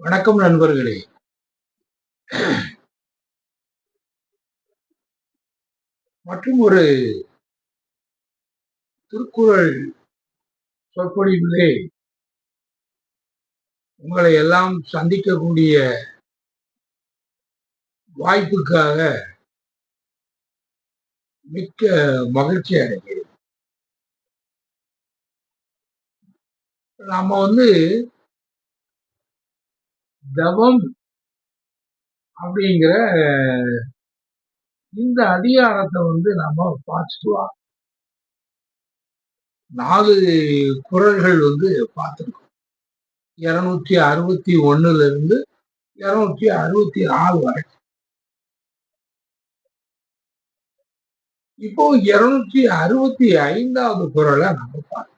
வணக்கம் நண்பர்களே. மற்றும் ஒரு திருக்குறள் சொற்பொழிவிலே உங்களை எல்லாம் சந்திக்கக்கூடிய வாய்ப்புக்காக மிக்க மகிழ்ச்சி அடைகிறேன். நாம வந்து தவம் அப்படிங்கிற இந்த அதிகாரத்தை வந்து நாம பார்த்துட்டு வரோம் நாலு குரல்கள் வந்து பார்த்துருக்கோம். இருநூற்றி அறுபத்தி ஒண்ணுல இருந்து இருநூற்றி அறுபத்தி நாலு வரைக்கும் இப்போ இருநூற்றி அறுபத்தி ஐந்தாவது குரலை நம்ம பார்க்கணும்.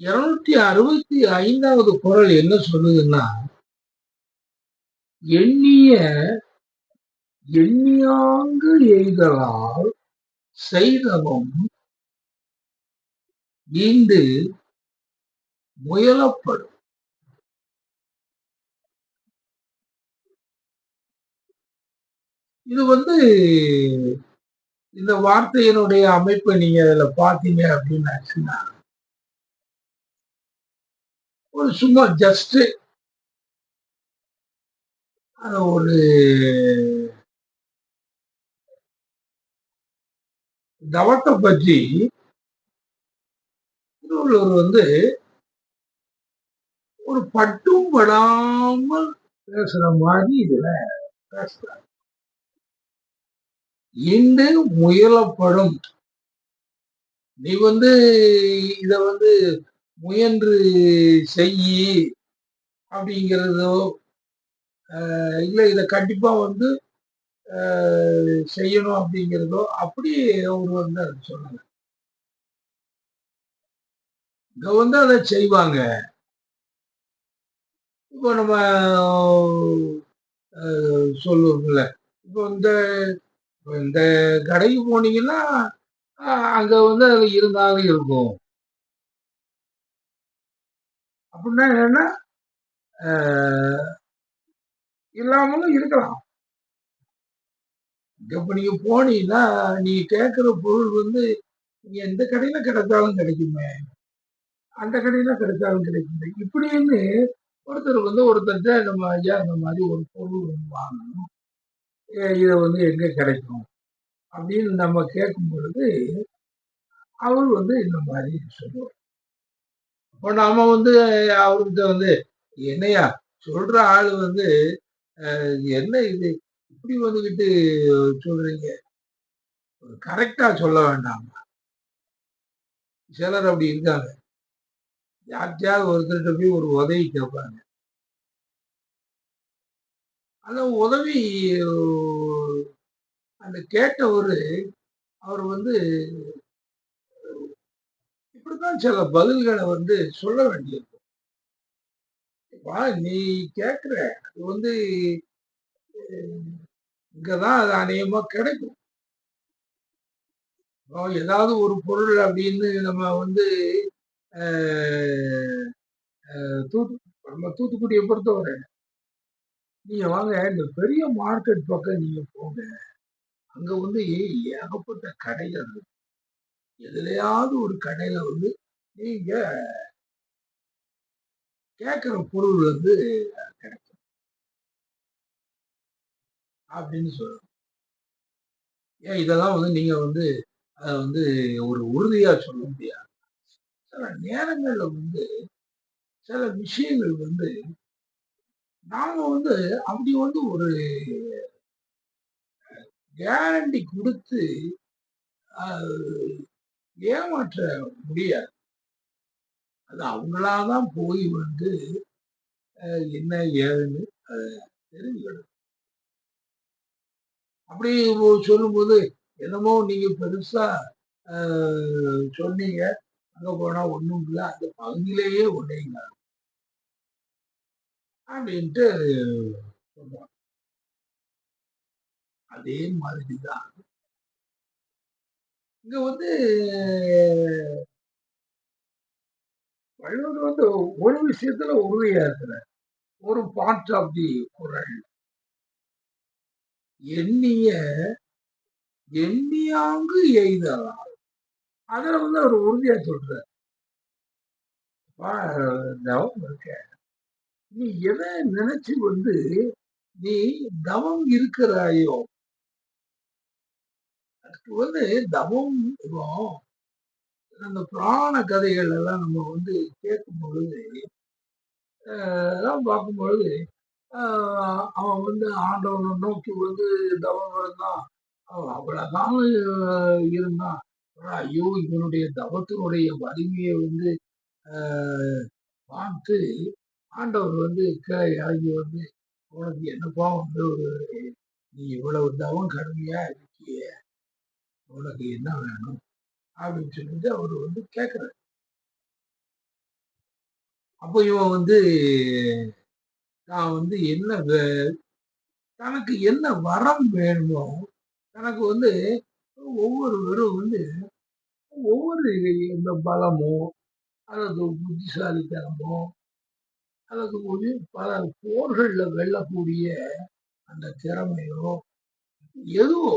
இருநூத்தி அறுபத்தி ஐந்தாவது குரல் என்ன சொல்லுதுன்னா எண்ணிய எண்ணியாங்கு எய்தலால் செய்தவம் ஈண்டு முயலப்படும். இது வந்து இந்த வார்த்தையினுடைய அமைப்பை நீங்க அதுல பாத்தீங்க அப்படின்னு ஒரு சும்மா ஜஸ்ட் ஒரு தவத்தை பற்றி திருவள்ளுவர் வந்து ஒரு பட்டும் படாமல் பேசுற மாதிரி இதுல பேசுறாங்க இன்று முயலப்படும். நீ வந்து இத வந்து முயன்று செய்யி அப்படிங்கிறதோ இல்லை இதை கண்டிப்பாக வந்து செய்யணும் அப்படிங்கிறதோ அப்படி அவர் வந்து அது சொன்னாங்க. இங்க வந்து அதை செய்வாங்க. இப்போ நம்ம சொல்லுவோம்ல இப்போ இந்த இந்த கடைக்கு போனீங்கன்னா அங்கே வந்து அது இருந்தாலும் இருக்கும். அப்படின்னா என்னன்னா இல்லாமலும் இருக்கலாம். இப்ப நீங்க போனீங்கன்னா நீங்க கேட்கிற பொருள் வந்து நீங்க எந்த கடையில கிடைச்சாலும் கிடைக்குமே. அந்த கடையில கிடைச்சாலும் கிடைக்குமே. இப்படின்னு ஒருத்தர் வந்து ஒருத்தர்கிட்ட நம்ம ஐயா இந்த மாதிரி ஒரு பொருள் வந்து வாங்கணும். இதை வந்து எங்க கிடைக்கும்? அப்படின்னு நம்ம கேட்கும் பொழுது அவர் வந்து இந்த மாதிரி சொல்லுவார். நாம வந்து அவர்கிட்ட வந்து என்னையா சொல்ற ஆள் வந்து என்ன இது? இப்படி வந்துகிட்டு சொல்றீங்க? கரெக்டா சொல்ல வேண்டாம்? சிலர் அப்படி இருக்காங்க. யார்கிட்டயாவது ஒருத்தர்கிட்ட போய் ஒரு உதவி கேட்பாங்க. அந்த உதவி அந்த கேட்டவர் அவர் வந்து இப்படிதான் சில பதில்களை வந்து சொல்ல வேண்டியிருக்கும் நீ கேட்குற அது வந்து இங்கதான் அது அநேகமா கிடைக்கும். ஏதாவது ஒரு பொருள் அப்படின்னு நம்ம வந்து தூத்து நம்ம தூத்துக்குடியை பொறுத்தவரை நீங்க வாங்க இந்த பெரிய மார்க்கெட் பக்கம் நீங்க போங்க. அங்க வந்து ஏகப்பட்ட கடைகள் இருக்கு. எதுலையாவது ஒரு கடையில வந்து நீங்க கேட்கிற பொருள் வந்து கிடைக்கும். அப்படின்னு சொல்றோம். ஏன் இதெல்லாம் வந்து நீங்க வந்து அதை வந்து ஒரு உறுதியா சொல்ல முடியாது. சில நேரங்களில் வந்து சில விஷயங்கள் வந்து நாம வந்து அப்படி வந்து ஒரு கேரண்டி கொடுத்து ஏமாற்ற முடியாது. அது அவங்களாதான் போய் வந்து என்ன ஏதுன்னு தெரிஞ்சுக்கணும். அப்படி சொல்லும்போது என்னமோ நீங்க பெருசா சொன்னீங்க. அங்க போனா ஒண்ணும் இல்லை. அந்த பகுதியிலேயே ஒன்றைங்க அப்படின்ட்டு சொல்லுவாங்க அதே மாதிரிதான். இங்க வந்து வள்ளுவர் வந்து ஒரு விஷயத்துல உறுதியா இருக்கிறார். ஒரு பார்ட் ஆஃப் தி குரல். எண்ணிய எண்ணியாங்கு எய்தலாம் அதுல வந்து அவர் உறுதியா சொல்றார். தவம் இருக்க. நீ எதை நினைச்சு வந்து நீ தவம் இருக்கிறாயோ வந்து தவம் இப்போ அந்த புராண கதைகள் எல்லாம் நம்ம வந்து கேட்கும் பொழுது எல்லாம் பார்க்கும் பொழுது அவன் வந்து ஆண்டவனை நோக்கி வந்து தவம் இருந்தான். அவன் அவ்வளவுதான் இருந்தான். ஐயோ இவனுடைய தவத்தினுடைய வலிமையை வந்து பார்த்து ஆண்டவர் வந்து கீழே இறங்கி வந்து உனக்கு என்னப்பா வந்து ஒரு நீ இவ்வளவு தவம் கடுமையா இருக்கிய? உனக்கு என்ன வேணும் அப்படின்னு சொல்லிட்டு அவர் வந்து கேட்கிறார் அப்போ இவன் வந்து நான் வந்து என்ன வே- தனக்கு என்ன வரம் வேணுமோ தனக்கு வந்து ஒவ்வொருவரும் வந்து ஒவ்வொரு இந்த பலமோ அல்லது புத்திசாலித்தனமோ அல்லது ஒரு பல போர்களில் வெல்லக்கூடிய அந்த திறமையோ எதுவோ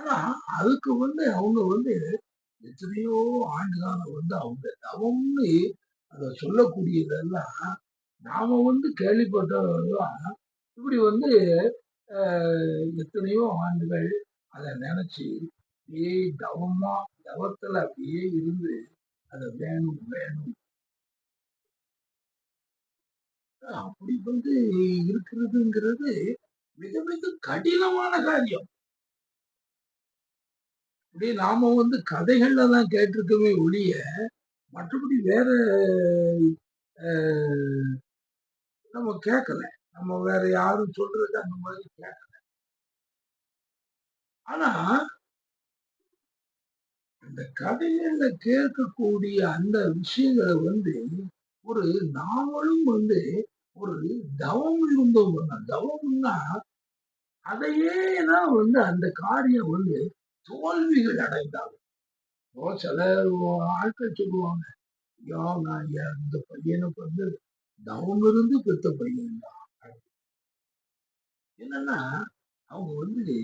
ஆனா அதுக்கு வந்து அவங்க வந்து எத்தனையோ ஆண்டுகால வந்து அவங்க தவம்னு அதை சொல்லக்கூடியதெல்லாம் நாம வந்து கேள்விப்பட்டதெல்லாம் இப்படி வந்து ஆஹ், எத்தனையோ ஆண்டுகள் அதை நினைச்சு அப்படியே தவமா தவத்துல அப்படியே இருந்து அதை வேணும் வேணும். அப்படி வந்து இருக்கிறதுங்கிறது மிக மிக கடினமான காரியம். அப்படியே நாம வந்து கதைகள்ல தான் கேட்டிருக்கவே ஒழிய மற்றபடி வேற ஆஹ், நம்ம கேட்கல நம்ம வேற யாரும் சொல்றது அந்த மாதிரி கேட்கல ஆனா அந்த கதைகள்ல கேட்கக்கூடிய அந்த விஷயங்களை வந்து ஒரு நாமளும் வந்து ஒரு தவம் இருந்தோம். தவம்னா அதையே தான் வந்து அந்த காரியம் வந்து தோல்விகள் அடைந்தாங்க சில ஆட்கள் சொல்லுவாங்க ஐயோ நான் இந்த பையனுக்கு வந்து தவம் இருந்து பெத்த பையன் தான். என்னன்னா அவங்க வந்து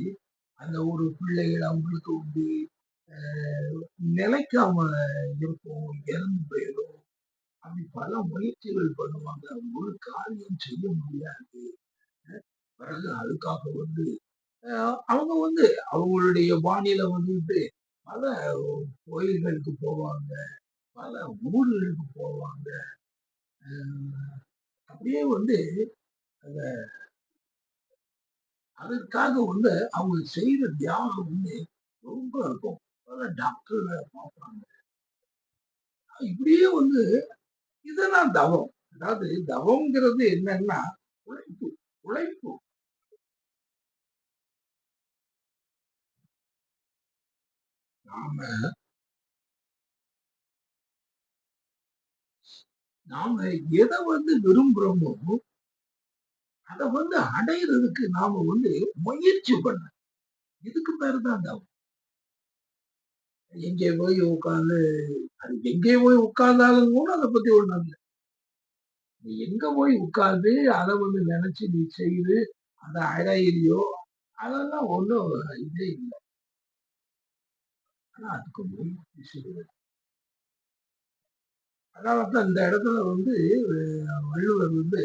அந்த ஒரு பிள்ளைகள் அவங்களுக்கு வந்து ஆஹ், நிலைக்காம இருக்கும் இறந்து போயிடும். அப்படி பல முயற்சிகள் பண்ணுவாங்க. ஒரு காரியம் செய்ய முடியாது. பிறகு அதுக்காக வந்து அவங்க வந்து அவங்களுடைய வானிலை வந்துட்டு பல கோயில்களுக்கு போவாங்க பல ஊர்களுக்கு போவாங்க. அப்படியே வந்து அதற்காக வந்து அவங்க செய்யற தியாகம் வந்து ரொம்ப இருக்கும். பல டாக்டர்களை பார்ப்பாங்க. இப்படியே வந்து இதெல்லாம் தவம். அதாவது தவங்கிறது என்னன்னா உழைப்பு உழைப்பு. நாம நாம எதை வந்து விரும்புறோமோ அதை வந்து அடையிறதுக்கு நாம வந்து முயற்சி பண்ண இதுக்கு பேர் தான் தவம். எங்கே போய் உட்காந்து அது எங்கே போய் உட்கார்ந்தாலும் கூட அதை பத்தி ஒண்ணும் இல்லை. நீ எங்க போய் உட்கார்ந்து அதை வந்து நினைச்சு நீ செய்து அதை அடையிறியோ அதெல்லாம் ஒண்ணும் இதே இல்லை. ஆனா அதுக்கு முயற்சி விஷயம் அதாவது இந்த இடத்துல வந்து வள்ளுவர் வந்து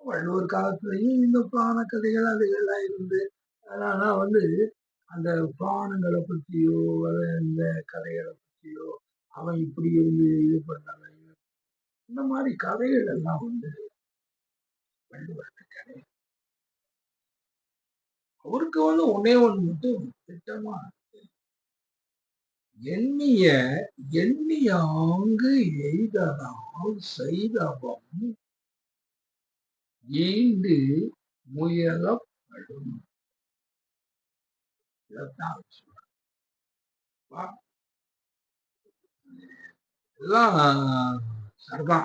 வள்ளுவர் காலத்துலயும் இந்த புராண கதைகள் அதுகள்லாம் இருந்து அதனால வந்து அந்த புராணங்களை பற்றியோ அல்லது இந்த கதைகளை பற்றியோ அவன் இப்படி இருந்து இது பண்ணாங்க இந்த மாதிரி கதைகள் எல்லாம் வந்து வள்ளுவருக்கு கிடையாது. அவருக்கு வந்து ஒன்னே ஒன்று மட்டும் திட்டமா எண்ணிய எண்ணியாங்கு எய்ததால் செய்தவம் ஈண்டு முயலப்படும். சரதா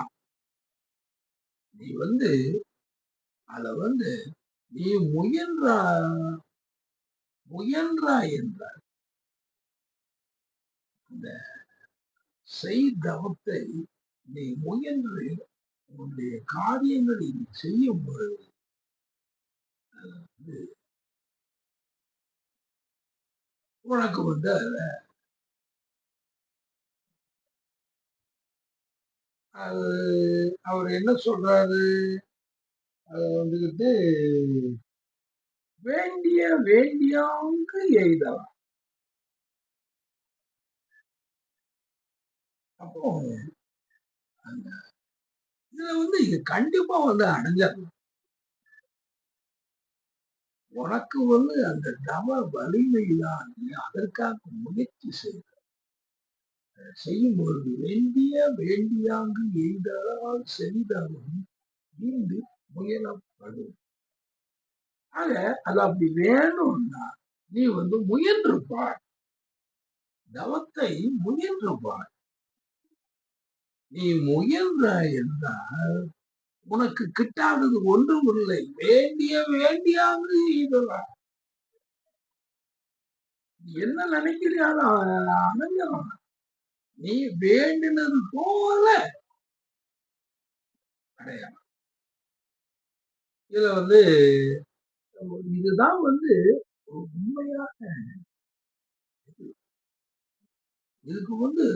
நீ வந்து அத வந்து நீ முயன்றா முயன்றா என்றார். இந்த செய்தவத்தை நீ முயன்று உன்னுடைய காரியங்களை நீ செய்யும் பொழுது வந்து உனக்கு வந்து அதுல அது அவர் என்ன சொல்றாரு? அது வந்துக்கிட்டு வேண்டிய வேண்டியாங்க எய்தலாம். அப்போ அந்த இதுல வந்து இது கண்டிப்பா வந்து அடைஞ்சிடலாம் உனக்கு வந்து அந்த தவ வலிமைதான் நீ அதற்காக முயற்சி செய்த செய்யும் பொழுது வேண்டிய வேண்டியாங்கு எய்தால் செய்தாலும் ஈண்டு முயலப்படும். ஆக அது அப்படி வேணும்னா நீ வந்து முயன்று பார் தவத்தை முயன்று பார் நீ முயன்ற என்றால் உனக்கு கிட்டாதது ஒன்றும் இல்லை. வேண்டிய வேண்டியாவது இதெல்லாம் என்ன நினைக்கிறாலும் அடைஞ்சிடலாம் நீ வேண்டினது போல அடையலாம் இதுல வந்து இதுதான் வந்து உண்மையான இதுக்கு வந்து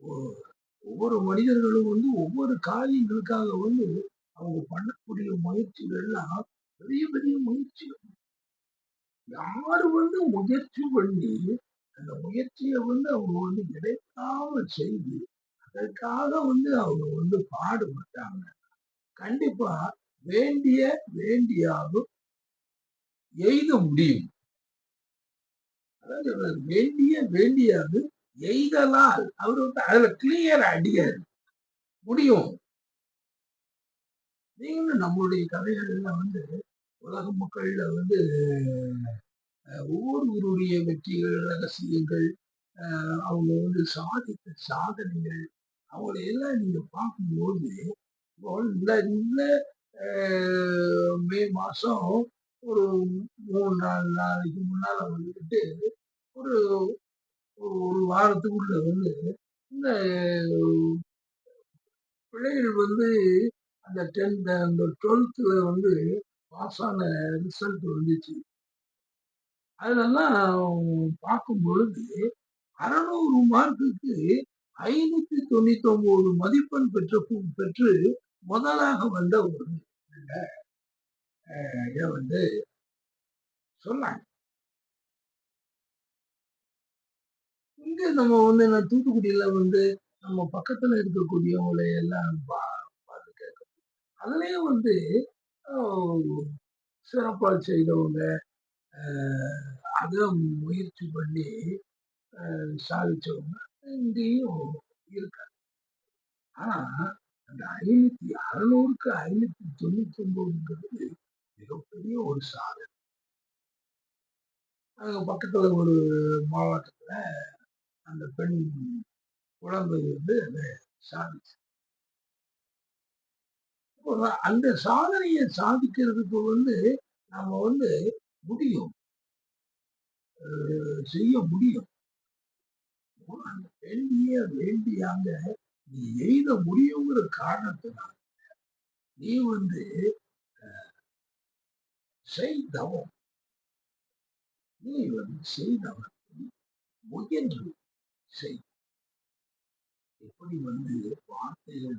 ஒ- ஒவ்வொரு மனிதர்களும் வந்து ஒவ்வொரு காரியங்களுக்காக வந்து அவங்க பண்ணக்கூடிய முயற்சிகள் எல்லாம் பெரிய பெரிய முயற்சி யாரு வந்து முயற்சி பண்ணி அந்த முயற்சியை வந்து அவங்க வந்து இடைக்காம செய்து அதற்காக வந்து அவங்க வந்து பாடுபட்டாங்க. கண்டிப்பா வேண்டிய வேண்டியாகும் எய்த முடியும். அதாவது வேண்டிய வேண்டியாது எய்தலால் அவர் வந்து அதுல கிளியர் அடியாரு முடியும். நீங்களும் நம்மளுடைய கதைகள்ல வந்து உலக மக்கள்ல வந்து ஒவ்வொருவருடைய வெற்றிகள் ரகசியங்கள் அஹ், அவங்க வந்து சாதித்த சாதனைகள் அவங்களை எல்லாம் நீங்க பார்க்கும்போது இந்த இந்த மே மாசம் ஒரு மூணு நாலு நாளைக்கு முன்னால வந்துட்டு ஒரு ஒரு வாரத்துக்குள்ள வந்து இந்த பிள்ளைகள் வந்து அந்த டென்த் அந்த டுவெல்த்தில் வந்து பாஸ் ஆன ரிசல்ட் வந்துச்சு. அதெல்லாம் பார்க்கும் பொழுது அறநூறு மார்க்குக்கு ஐநூத்தி தொண்ணூத்தி ஒன்பது மதிப்பெண் பெற்ற பெற்று முதலாக வந்த ஒரு வந்து சொன்னாங்க. இங்க நம்ம வந்து நான் தூத்துக்குடியில வந்து நம்ம பக்கத்துல இருக்கக்கூடியவங்களை எல்லாம் பா- பார்த்து கேட்கணும். அதுலயும் வந்து ஆஹ், சிறப்பா செய்தவங்க ஆஹ், அதை முயற்சி பண்ணி ஆஹ், சாதிச்சவங்க இங்கேயும் இருக்காங்க. ஆனா அந்த ஐநூத்தி அறுநூறுக்கு ஐநூத்தி தொண்ணூத்தி ஒன்பதுங்கிறது மிகப்பெரிய ஒரு சாதனை. அங்க பக்கத்துல ஒரு மாவட்டத்துல அந்த பெண் குழந்தை வந்து அதை சாதிச்சு. அந்த சாதனையை சாதிக்கிறதுக்கு வந்து நம்ம வந்து முடியும். செய்ய முடியும். அந்த வேண்டிய வேண்டியாங்க நீ எய்த முடியுங்கிற காரணத்தினால நீ வந்து செய்தவம் நீ வந்து செய்தவன். முயன்று. செய் எப்படி வந்து வார்த்தைகள்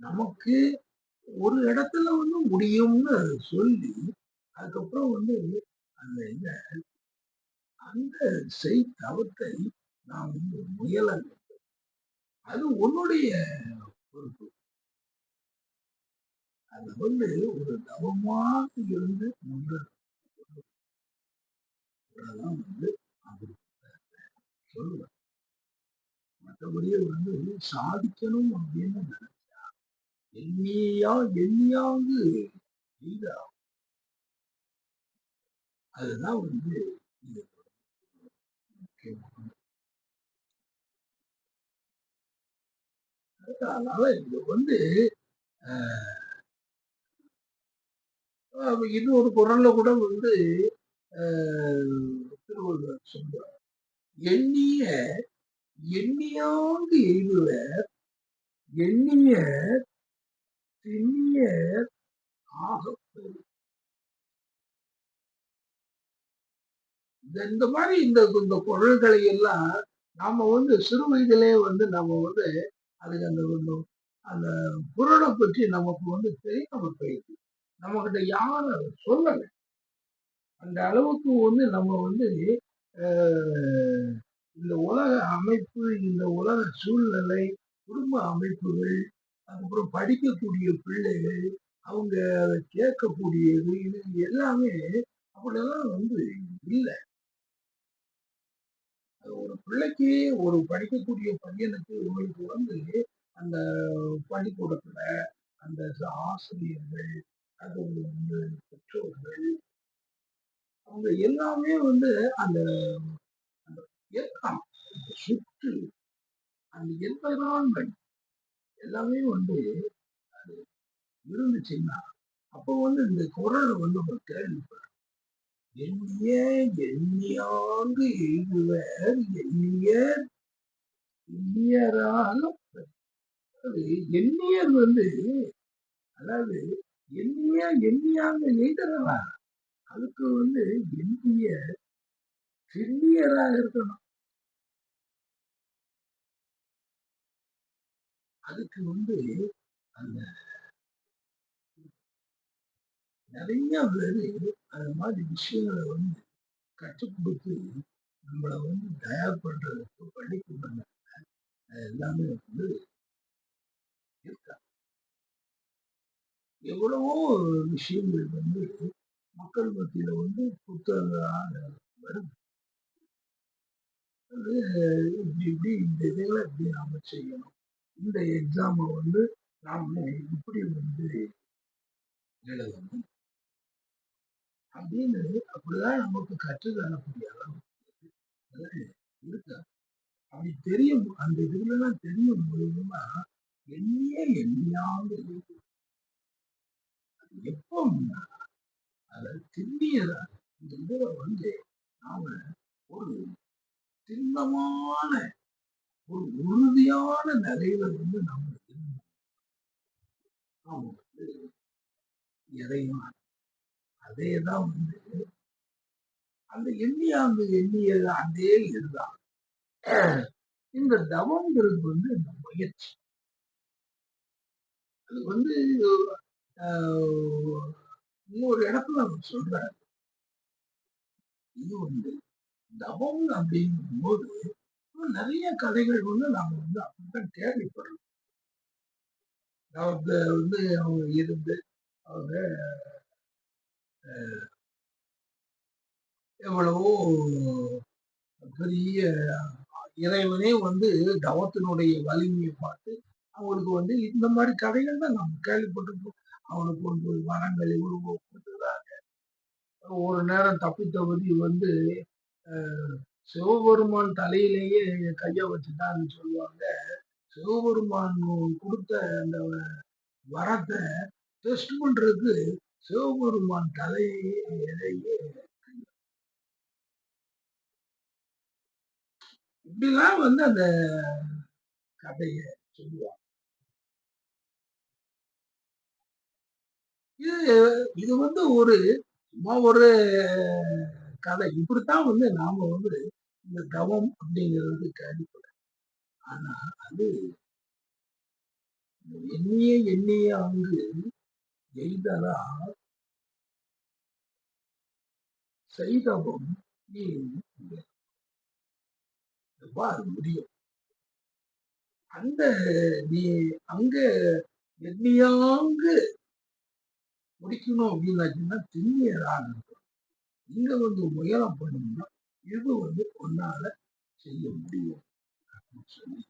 நமக்கு ஒரு இடத்துல வந்து முடியும்னு சொல்லி அதுக்கப்புறம் வந்து அந்த என்ன அந்த செய் தவத்தை நாம் வந்து முயல வேண்டும். அது உன்னுடைய பொறுப்பு. அது வந்து ஒரு தவமாக இருந்து முன்னதான் வந்து அவர் சொல்லுவேன். மற்றபடியே வந்து சாதிக்கணும் அப்படின்னு நினைச்சா எண்ணியா எண்ணியாவது அதுதான் வந்து அதனால இது வந்து அஹ், இது ஒரு குரல்ல கூட வந்து திருவள்ளுவர் சொல்றார் எண்ணிய எண்ணியாங்கு எய்துவர் எண்ணிய திண்ணிய ஆகப்பெரு இந்த இந்த மாதிரி இந்த இந்த குரல்களை எல்லாம் நாம வந்து சிறு வயதிலே வந்து நம்ம வந்து அதுக்கு அந்த அந்த குரலை பற்றி நமக்கு வந்து தெரியாம போயிடுது. நம்ம கிட்ட யாரும் அதை சொல்லலை. அந்த அளவுக்கு வந்து நம்ம வந்து இந்த உலக அமைப்பு இந்த உலக சூழ்நிலை குடும்ப அமைப்புகள் அதுக்கப்புறம் படிக்கக்கூடிய பிள்ளைகள் அவங்க அதை கேட்கக்கூடியது இது எல்லாமே அப்படியெல்லாம் வந்து இல்லை. ஒரு பிள்ளைக்கு ஒரு படிக்கக்கூடிய பையனுக்கு உங்களுக்கு வந்து அந்த பள்ளிக்கூடத்துல அந்த ஆசிரியர்கள் அது வந்து பெற்றோர்கள் அவங்க எல்லாமே வந்து அந்த அந்த இயக்கம். சுற்று அந்த என்வரான்மெண்ட் எல்லாமே வந்து அது இருந்துச்சுன்னா அப்போ வந்து இந்த குரல் வந்து ஒரு கேள்வி எண்ணிய எண்ணியாங்கு எய்துவர் எண்ணியர் எண்ணியராக அது எண்ணியர் வந்து அதாவது எண்ணிய எண்ணியாங்க எழுதுறவா அதுக்கு வந்து எண்ணிய சிறியராக இருக்கணும். அதுக்கு வந்து அந்த நிறைய பேரு அந்த மாதிரி விஷயங்களை வந்து கற்றுக் கொடுத்து நம்மளை வந்து தயார் பண்றதுக்கு பள்ளிக்கூடங்கள் எல்லாமே வந்து இருக்காங்க எவ்வளவோ விஷயங்கள் வந்து மக்கள் மத்தியில வந்து புத்தகங்களாக வருது. இப்படி இப்படி இந்த இதெல்லாம் இப்படி நாம செய்யணும். இந்த எக்ஸாமை வந்து நாம இப்படி வந்து எழுதணும்? அப்படின்னு அப்படிதான் நமக்கு கற்றுத்தரக்கூடிய அளவு. அதெல்லாம் இருக்கா? அப்படி தெரியும் அந்த இதுலாம் தெரியும் பொழுதுமா எண்ணியே எண்ணியாக இருக்கு அது எப்போ அதை திண்ணியதா இந்த இதில் வந்து நாம ஒரு திண்ணமான ஒரு உறுதியான நிலையில வந்து நாம நாம வந்து எதையும் அதே தான் வந்து அந்த எண்ணிய அந்த எண்ணியது அதே இதுதான். இந்த தவங்கிறது வந்து இந்த முயற்சி. அது வந்து ஆஹ், இன்னொரு இடத்துல அவர் சொல்றாரு. இது வந்து தவம் அப்படிங்கும் போது நிறைய கதைகள் வந்து நாம வந்து அப்படித்தான் கேள்விப்படுறோம். அவங்க வந்து அவங்க இருந்து அவங்க எவ்வளவோ பெரிய இறைவனே வந்து தவத்தினுடைய வலிமையை பார்த்து அவங்களுக்கு வந்து இந்த மாதிரி கதைகள் தான் நம்ம கேள்விப்பட்டிருக்கோம். அவனுக்கு வந்து வரங்கள் இவ்வளவு உருவாக்குறாங்க ஒரு நேரம் தப்பி தவறி வந்து சிவபெருமான் தலையிலேயே கைய வச்சுட்டான்னு சொல்லுவாங்க. சிவபெருமான் கொடுத்த அந்த வரத்தை டெஸ்ட் பண்றதுக்கு சிவபெருமான் தலையிலேயே இப்படிலாம் வந்து அந்த கதைய சொல்லுவாங்க. இது இது வந்து ஒரு சும்மா ஒரு கதை. இப்படித்தான் வந்து நாம வந்து இந்த தவம் அப்படிங்கிறது கேள்விப்படும் ஆனா அது எண்ணிய எண்ணிய அங்கு எய்தரா செய்தவம் நீ எவ்வாறு முடியும்? அந்த நீ அங்க எண்ணியாங்கு முடிக்கணும் அப்படின்னாச்சுன்னா திண்ணியராக இருக்கும் இங்க வந்து முயலம் பண்ணணும்னா இது வந்து ஒன்னால செய்ய முடியும்? அப்படின்னு சொல்லி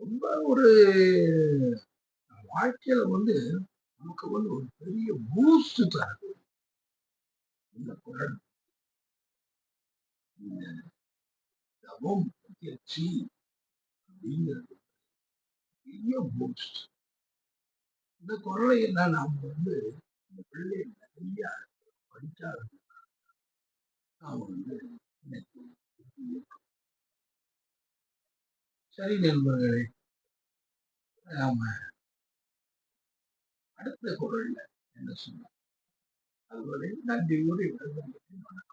ரொம்ப ஒரு வாழ்க்கையில வந்து நமக்கு வந்து ஒரு பெரிய பூஸ்ட் தருது. இந்த குரல். இந்த தவம் முயற்சி அப்படிங்கிறது பெரிய பூஸ்ட் இந்த குரலை எல்லாம் நாம் வந்து இந்த பிள்ளை நிறைய படிச்சா நாம வந்து சரி நண்பர்களே நாம அடுத்த குரல்ல என்ன சொன்னோம் அதுவரை நன்றியோடு விடுதலை